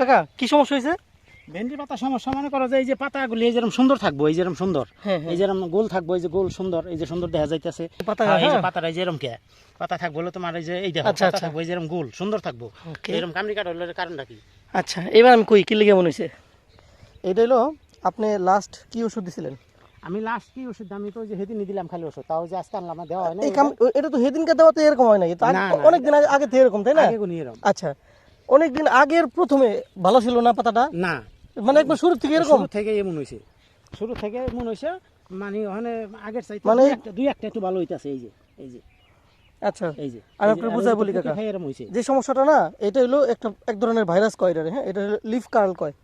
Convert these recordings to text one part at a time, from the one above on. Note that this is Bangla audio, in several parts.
কাকা কি সমস্যা হয়েছে? ভেন্ডির পাতা সমস্যা মনে করো যে এই যে পাতাগুলি এই যেরকম সুন্দর থাকব এই যেরকম সুন্দর। হ্যাঁ হ্যাঁ। এই যেরকম গোল থাকব এই যে গোল সুন্দর এই যে সুন্দর দেখা যাইতেছে। পাতা হ্যাঁ, এই যে। পাতাটা যেরকম কে? পাতা থাকব তোমার এই যে এই দেখো আচ্ছা, পাতা আচ্ছা। থাকব এই যেরকম গোল সুন্দর থাকব। এরকম কামড়ি কাটা হলো কারণটা কি? আচ্ছা এবার আমি কই কি লেগে মনে হয়েছে এটা হলো আপনি লাস্ট কি ওষুধ দিছিলেন? আমি লাস্ট কি ওষুধ আমি তো যে হেদিনই দিলাম খালি ওষুধ তাও যে আজকে আনলাম দেওয়া হয় না এই কাম এটা তো সেদিনকে দেওয়াতে এরকম হয় না, না। অনেক দিন আগে আগে থেকে এরকম তাই না? আগে এরকম আচ্ছা। অনেক দিন আগের প্রথমে ভালো ছিল না পাতাটা? না। মানে একবার শুরু থেকে এরকম? থেকে এমন হয়েছে শুরু থেকে এমন হয়েছে মানে ওখানে আগের চাইতে মানে- দুই একটা দুই একটা একটু ভালো হইতাছে এই যে এই যে। আচ্ছা এই যে। আমি যে, বুঝাই বলি কাকা। যে সমস্যাটা না এটা হলো একটা এক ধরনের ভাইরাস কয় হ্যাঁ? এটা হলো লিফ কার্ল কয়।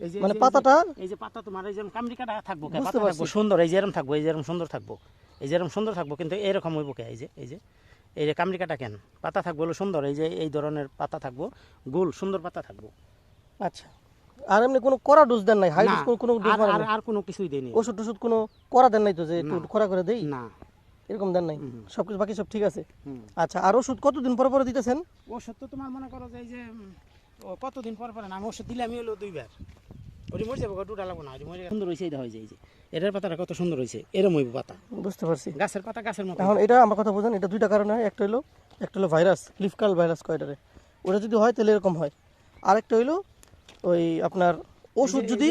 এই মানে পাতাটা এই যে পাতা তোমার এই যেরকম কামড়ি কাটা থাকব পাতা সুন্দর এই যেরকম থাকব এই যেরকম সুন্দর থাকব। এই যেরকম সুন্দর থাকব কিন্তু এরকম হইব কে? এই যে এই যে এই যে কামড়ি কাটা কেন? পাতা থাকব হলো সুন্দর এই যে এই ধরনের পাতা থাকব গোল সুন্দর পাতা থাকব। আচ্ছা আর এমনি কোনো কড়া ডোজ দেন নাই? হাই ডোজ কোনো ডোজ আর- আর কোনো কিছুই দেয়নি ওষুধ টষুধ কোনো করা দেন নাই তো যে একটু। খরা করে দেই? না। এরকম দেন নাই। সব কিছু বাকি সব ঠিক আছে? আচ্ছা আর ওষুধ কতদিন পরে পরে দিতেছেন? ওষুধ তো তোমার মনে করো যে এই যে কতদিন পর পরে না আমি ওষুধ দিলে আমি হলো দুইবার। ওটি মরে যাব দুটা লাগবো না ওটি মরে সুন্দর হয়েছে এই দেখো এই যে। এটার পাতাটা কত সুন্দর হয়েছে এরম হইব পাতা। বুঝতে পারছি। গাছের পাতা গাছের মতো। এখন এটা আমার কথা বোঝেন এটা দুইটা কারণে হয়। একটা হলো একটা হলো ভাইরাস লিফকাল ভাইরাস কয়টারে ওটা যদি হয় তাহলে এরকম হয়। আরেকটা হইল ওই আপনার ওষুধ যদি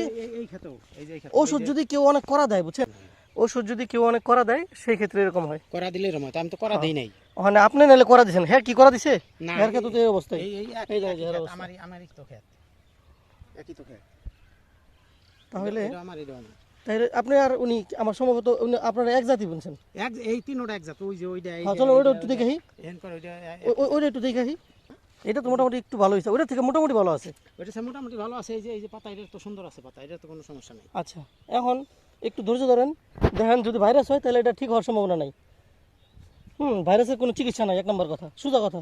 ওষুধ যদি কেউ অনেক করা দেয় বুঝছেন? ওষুধ যদি কেউ অনেক করা দেয় সেই ক্ষেত্রে এরকম হয়। করা দিলে এরম হয় আমি তো করা দেই নাই। ওখানে আপনি নাহলে করা দিয়েছেন হ্যাঁ কি করা দিছে? হ্যাঁ ক্ষেত্রে তো এই এই এই অবস্থা। আমারই আমারই তো ক্ষেত। একই তো ক্ষেত। তাহলে তাহলে আপনি আর উনি আমার সম্ভবত আপনারা এক জাতি বলছেন। এক এই তিনোটা এক জাত ওই যে ওইটা হ্যাঁ চলো ওইটা একটু দেখে ওইটা একটু দেখে এটা তো মোটামুটি একটু ভালো হয়েছে ওইটা থেকে মোটামুটি ভালো আছে। ওইটা মোটামুটি ভালো আছে এই যে এই যে পাতা এটা তো সুন্দর আছে পাতা এটা তো কোনো সমস্যা নেই। আচ্ছা এখন একটু ধৈর্য ধরেন দেখেন যদি ভাইরাস হয় তাহলে এটা ঠিক হওয়ার সম্ভাবনা নাই। হুম ভাইরাসের কোনো চিকিৎসা নাই এক নম্বর কথা সোজা কথা।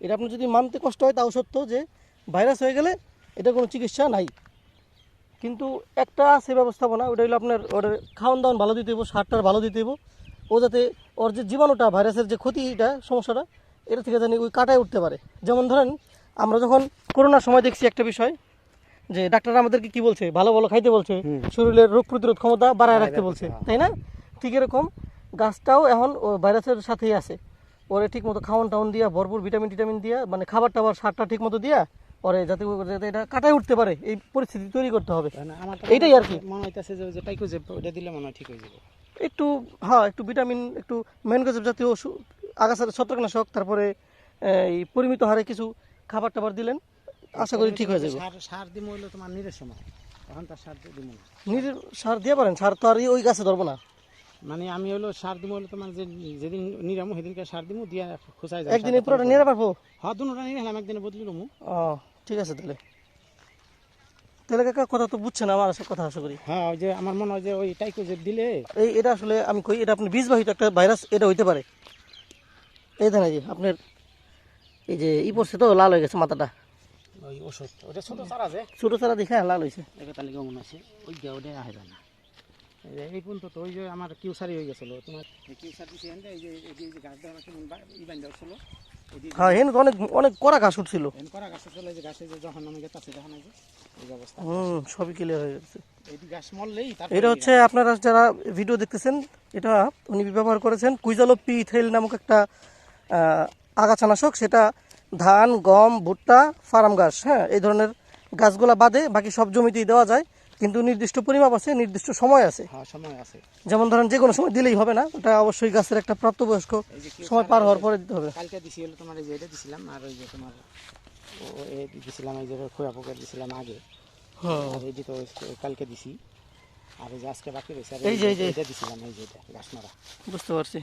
এটা আপনার যদি মানতে কষ্ট হয় তাও সত্য যে ভাইরাস হয়ে গেলে এটা কোনো চিকিৎসা নাই। কিন্তু একটা আছে ব্যবস্থাপনা ওটা হলো আপনার ওর খাওয়ান দাওয়ান ভালো দিতে হইব সারটার ভালো দিতে হইব। ও যাতে ওর যে জীবাণুটা ভাইরাসের যে ক্ষতিটা সমস্যাটা এটা থেকে জানি ওই কাটায় উঠতে পারে। যেমন ধরেন আমরা যখন করোনার সময় দেখছি একটা বিষয় যে ডাক্তার আমাদেরকে কি বলছে? ভালো ভালো খাইতে বলছে। শরীরের রোগ প্রতিরোধ ক্ষমতা বাড়ায় রাখতে, বলছে হ্যাঁ। তাই না? ঠিক এরকম গাছটাও এখন ও ভাইরাসের সাথেই আছে। ওরে ঠিক মতো খাওয়ান টাউন দিয়া ভরপুর ভিটামিন টিটামিন দিয়া মানে খাবার টাবার সারটা ঠিক মতো দিয়া ওরে যাতে যাতে এটা কাটায় উঠতে পারে এই পরিস্থিতি তৈরি করতে হবে। এইটাই আর কি। মনে হইতাছে যে যে ওটা দিলে মনে হয় ঠিক হয়ে যাবে। একটু হ্যাঁ একটু ভিটামিন একটু ম্যানগোজেব জাতীয় ওষুধ আগাছার ছত্রাকনাশক তারপরে এই পরিমিত হারে কিছু খাবার টাবার দিলেন আশা করি ঠিক হয়ে যাবে। সার সার দিমু হইল তোমার নিজের সময় এখন তার সার দিব না। নিজের সার দিয়ে পারেন সার তো আর ওই গাছে ধরবো না। মানে আমি হলো সার দিমু হলো তোমার যে যেদিন নিরামু সেদিনকে সার দিমু দিয়ে খোঁচাই যায় একদিনে পুরোটা নিয়ে পারব হ্যাঁ দুটা নিয়ে একদিনে বদলি ও ঠিক আছে তাহলে। তাহলে কাকা কথা তো বুঝছেন আমার আসলে কথা আশা করি। হ্যাঁ ওই যে আমার মনে হয় যে ওই টাইকো যে দিলে এই এটা আসলে আমি কই এটা আপনার বীজবাহিত একটা ভাইরাস এটা হইতে পারে। এই দেখেন এই যে আপনার এই যে ই পড়ছে তো লাল হয়ে গেছে মাথাটা। ওই ওষুধ ওটা ছোট চারা যে। ছোটো চারা দেখে লাল হয়েছে। এটা তাহলে কেমন আছে? ওই গা ওটা আহে না। এই পর্যন্ত তো ওই যে আমার কিউসারি হয়ে গেছিল তোমার কিউসার এই যে এই যে- গাছ দেওয়া কেমন ই বান্ধা ছিল হ্যাঁ তো অনেক অনেক কড়া ঘাস উঠছিল। যে যে যখন আমি গেছে হুম সবই ক্লিয়ার হয়ে গেছে। এটা হচ্ছে আপনারা যারা ভিডিও দেখতেছেন এটা উনি ব্যবহার করেছেন কুইজালো পিথেল নামক একটা আগাছানাশক। সেটা ধান গম ভুট্টা ফার্ম ঘাস হ্যাঁ এই ধরনের গাছগুলা বাদে বাকি সব জমিতেই দেওয়া যায়। কিন্তু নির্দিষ্ট পরিমাপ আছে নির্দিষ্ট সময় আছে। হ্যাঁ সময় আছে। যেমন ধরেন যে কোনো সময় দিলেই হবে না ওটা অবশ্যই গাছের একটা প্রাপ্তবয়স্ক সময় পার হওয়ার পরে দিতে হবে। কালকে দিছি হলো তোমার এই যে এটা দিছিলাম আর ওই যে তোমার ও এ দিছিলাম এই যে খোয়া পোকা দিছিলাম আগে। হুম আর এই যে তো কালকে দিছি আর এই যে আজকে বাকি রয়েছে আর এই যে, এই যে। এটা দিছিলাম এই যে এটা গাছ মারা বুঝতে পারছি।